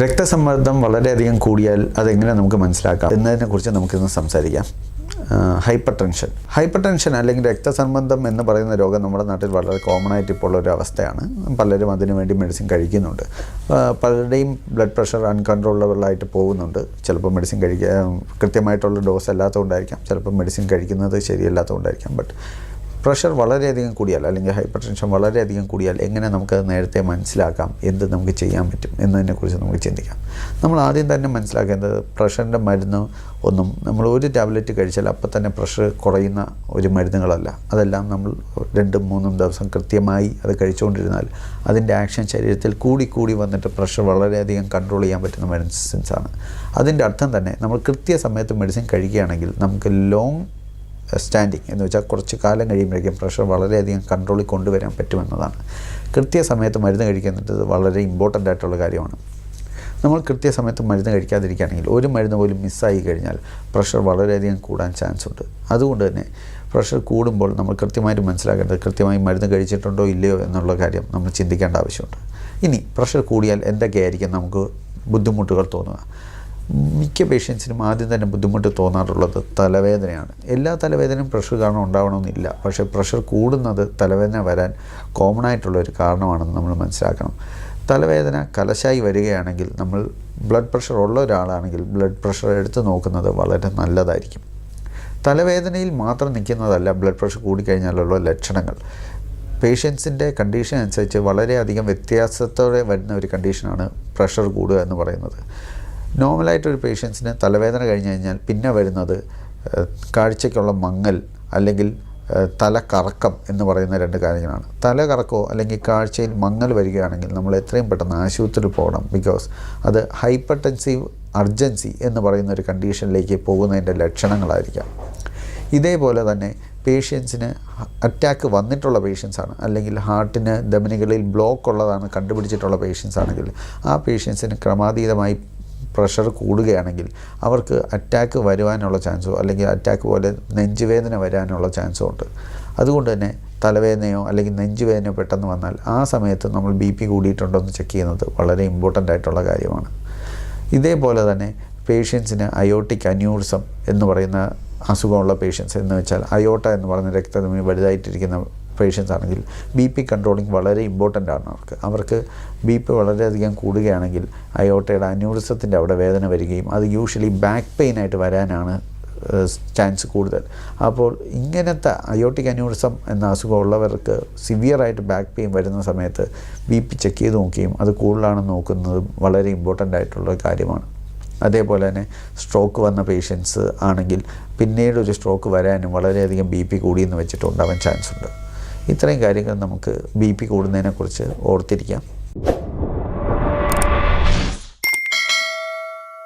രക്തസമ്മർദ്ദം വളരെയധികം കൂടിയാൽ അതെങ്ങനെ നമുക്ക് മനസ്സിലാക്കാം? എന്നതിനെക്കുറിച്ച് നമുക്കിന്ന് സംസാരിക്കാം. ഹൈപ്പർ ടെൻഷൻ ഹൈപ്പർ ടെൻഷൻ അല്ലെങ്കിൽ രക്തസമ്മർദ്ദം എന്ന് പറയുന്ന രോഗം നമ്മുടെ നാട്ടിൽ വളരെ കോമൺ ആയിട്ട് ഇപ്പോൾ ഒരു അവസ്ഥയാണ്. പലരും അതിനു വേണ്ടി മെഡിസിൻ കഴിക്കുന്നുണ്ട്. പലരുടെയും ബ്ലഡ് പ്രഷർ അൺകൺട്രോളബിളായിട്ട് പോകുന്നുണ്ട്. ചിലപ്പോൾ മെഡിസിൻ കഴിക്കുക കൃത്യമായിട്ടുള്ള ഡോസ് അല്ലാത്തതുകൊണ്ടായിരിക്കാം. ചിലപ്പോൾ മെഡിസിൻ കഴിക്കുന്നത് ശരിയല്ലാത്തതുകൊണ്ടായിരിക്കാം. ബട്ട് പ്രഷർ വളരെയധികം കൂടിയാൽ അല്ലെങ്കിൽ ഹൈപ്പർ ടെൻഷൻ വളരെയധികം കൂടിയാൽ എങ്ങനെ നമുക്കത് നേരത്തെ മനസ്സിലാക്കാം? എന്ത് നമുക്ക് ചെയ്യാൻ പറ്റും? എന്നതിനെക്കുറിച്ച് നമുക്ക് ചിന്തിക്കാം. നമ്മൾ ആദ്യം തന്നെ മനസ്സിലാക്കേണ്ടത് പ്രഷറിന്റെ മരുന്ന് ഒന്നും നമ്മൾ ഒരു ടാബ്ലറ്റ് കഴിച്ചാൽ അപ്പം തന്നെ പ്രഷർ കുറയുന്ന ഒരു മരുന്നുകളല്ല. അതെല്ലാം നമ്മൾ രണ്ടും മൂന്നും ദിവസം കൃത്യമായി അത് കഴിച്ചുകൊണ്ടിരുന്നാൽ അതിന്റെ ആക്ഷൻ ശരീരത്തിൽ കൂടി കൂടി വന്നിട്ട് പ്രഷർ വളരെയധികം കൺട്രോൾ ചെയ്യാൻ പറ്റുന്ന മെഡിസിൻസ് ആണ് അതിന്റെ അർത്ഥം തന്നെ നമ്മൾ കൃത്യസമയത്ത് മെഡിസിൻ കഴിക്കുകയാണെങ്കിൽ നമുക്ക് ലോങ് സ്റ്റാൻഡിങ് എന്ന് വെച്ചാൽ കുറച്ച് കാലം കഴിയുമ്പോഴേക്കും പ്രഷർ വളരെയധികം കൺട്രോളിൽ കൊണ്ടുവരാൻ പറ്റുമെന്നതാണ്. കൃത്യസമയത്ത് മരുന്ന് കഴിക്കുന്നത് വളരെ ഇമ്പോർട്ടന്റ് ആയിട്ടുള്ള കാര്യമാണ്. നമ്മൾ കൃത്യസമയത്ത് മരുന്ന് കഴിക്കാതിരിക്കുകയാണെങ്കിൽ ഒരു മരുന്ന് പോലും മിസ്സായി കഴിഞ്ഞാൽ പ്രഷർ വളരെയധികം കൂടാൻ ചാൻസ് ഉണ്ട്. അതുകൊണ്ട് തന്നെ പ്രഷർ കൂടുമ്പോൾ നമ്മൾ കൃത്യമായിട്ട് മനസ്സിലാക്കേണ്ടത് കൃത്യമായി മരുന്ന് കഴിച്ചിട്ടുണ്ടോ ഇല്ലയോ എന്നുള്ള കാര്യം നമ്മൾ ചിന്തിക്കേണ്ട ആവശ്യമുണ്ട്. ഇനി പ്രഷർ കൂടിയാൽ എന്തൊക്കെയായിരിക്കും നമുക്ക് ബുദ്ധിമുട്ടുകൾ തോന്നുക? മിക്ക പേഷ്യൻസിനും ആദ്യം തന്നെ ബുദ്ധിമുട്ട് തോന്നാറുള്ളത് തലവേദനയാണ്. എല്ലാ തലവേദനയും പ്രഷർ കാരണം ഉണ്ടാവണമെന്നില്ല. പക്ഷേ പ്രഷർ കൂടുന്നത് തലവേദന വരാൻ കോമൺ ആയിട്ടുള്ള ഒരു കാരണമാണെന്ന് നമ്മൾ മനസ്സിലാക്കണം. തലവേദന കലശായി വരികയാണെങ്കിൽ നമ്മൾ ബ്ലഡ് പ്രഷർ ഉള്ള ഒരാളാണെങ്കിൽ ബ്ലഡ് പ്രഷർ എടുത്ത് നോക്കുന്നത് വളരെ നല്ലതായിരിക്കും. തലവേദനയിൽ മാത്രം നിൽക്കുന്നതല്ല ബ്ലഡ് പ്രഷർ കൂടിക്കഴിഞ്ഞാലുള്ള ലക്ഷണങ്ങൾ. പേഷ്യൻസിന്റെ കണ്ടീഷൻ അനുസരിച്ച് വളരെയധികം വ്യത്യാസത്തോടെ വരുന്ന ഒരു കണ്ടീഷനാണ് പ്രഷർ കൂടുക എന്ന് പറയുന്നത്. നോർമലായിട്ടൊരു പേഷ്യൻസിന് തലവേദന കഴിഞ്ഞ് കഴിഞ്ഞാൽ പിന്നെ വരുന്നത് കാഴ്ചയ്ക്കുള്ള മങ്ങൽ അല്ലെങ്കിൽ തല തലകറക്കം എന്ന് പറയുന്ന രണ്ട് കാര്യങ്ങളാണ്. തലകറക്കോ അല്ലെങ്കിൽ കാഴ്ചയിൽ മങ്ങൽ വരികയാണെങ്കിൽ നമ്മൾ എത്രയും പെട്ടെന്ന് ആശുപത്രിയിൽ പോകണം. ബിക്കോസ് അത് ഹൈപ്പർ ടെൻസീവ് അർജൻസി എന്ന് പറയുന്ന ഒരു കണ്ടീഷനിലേക്ക് പോകുന്നതിന്റെ ലക്ഷണങ്ങളായിരിക്കാം. ഇതേപോലെ തന്നെ പേഷ്യൻസിന് അറ്റാക്ക് വന്നിട്ടുള്ള പേഷ്യൻസാണ് അല്ലെങ്കിൽ ഹാർട്ടിന് ധമനികളിൽ ബ്ലോക്ക് ഉള്ളതാണ് കണ്ടുപിടിച്ചിട്ടുള്ള പേഷ്യൻസ് ആണെങ്കിൽ ആ പേഷ്യൻസിന് ക്രമാതീതമായി പ്രഷർ കൂടുകയാണെങ്കിൽ അവർക്ക് അറ്റാക്ക് വരുവാനുള്ള ചാൻസോ അല്ലെങ്കിൽ അറ്റാക്ക് പോലെ നെഞ്ചുവേദന വരാനുള്ള ചാൻസോ ഉണ്ട്. അതുകൊണ്ട് തന്നെ തലവേദനയോ അല്ലെങ്കിൽ നെഞ്ചുവേദനയോ പെട്ടെന്ന് വന്നാൽ ആ സമയത്ത് നമ്മൾ ബി പി കൂടിയിട്ടുണ്ടോ എന്ന് ചെക്ക് ചെയ്യുന്നത് വളരെ ഇമ്പോർട്ടന്റ് ആയിട്ടുള്ള കാര്യമാണ്. ഇതേപോലെ തന്നെ പേഷ്യൻസിന് അയോട്ടിക് അന്യൂറിസം എന്ന് പറയുന്ന അസുഖമുള്ള പേഷ്യൻസ് എന്ന് വെച്ചാൽ അയോട്ട എന്ന് പറയുന്ന രക്തധമനി വലുതായിട്ടിരിക്കുന്ന പേഷ്യൻസ് ആണെങ്കിൽ ബി പി കൺട്രോളിങ് വളരെ ഇമ്പോർട്ടന്റ് ആണ് അവർക്ക്. അവർക്ക് ബി പി വളരെയധികം കൂടുകയാണെങ്കിൽ അയോട്ടയുടെ അന്യൂറിസത്തിന്റെ അവിടെ വേദന വരികയും അത് യൂഷ്വലി ബാക്ക് പെയിൻ ആയിട്ട് വരാനാണ് ചാൻസ് കൂടുതൽ. അപ്പോൾ ഇങ്ങനത്തെ അയോട്ടിക് അന്യൂറിസം എന്ന അസുഖമുള്ളവർക്ക് സിവിയറായിട്ട് ബാക്ക് പെയിൻ വരുന്ന സമയത്ത് ബി പി ചെക്ക് ചെയ്ത് നോക്കുകയും അത് കൂടുതലാണെന്ന് നോക്കുന്നത് വളരെ ഇമ്പോർട്ടന്റ് ആയിട്ടുള്ള കാര്യമാണ്. അതേപോലെ തന്നെ സ്ട്രോക്ക് വന്ന പേഷ്യൻസ് ആണെങ്കിൽ പിന്നീട് ഒരു സ്ട്രോക്ക് വരാനും വളരെയധികം ബി പി കൂടിയെന്ന് വെച്ചിട്ടുണ്ടാവാൻ ചാൻസ് ഉണ്ട്. ഇത്രയും കാര്യങ്ങൾ നമുക്ക് ബി പി കൂടുന്നതിനെക്കുറിച്ച് ഓർത്തിരിക്കാം.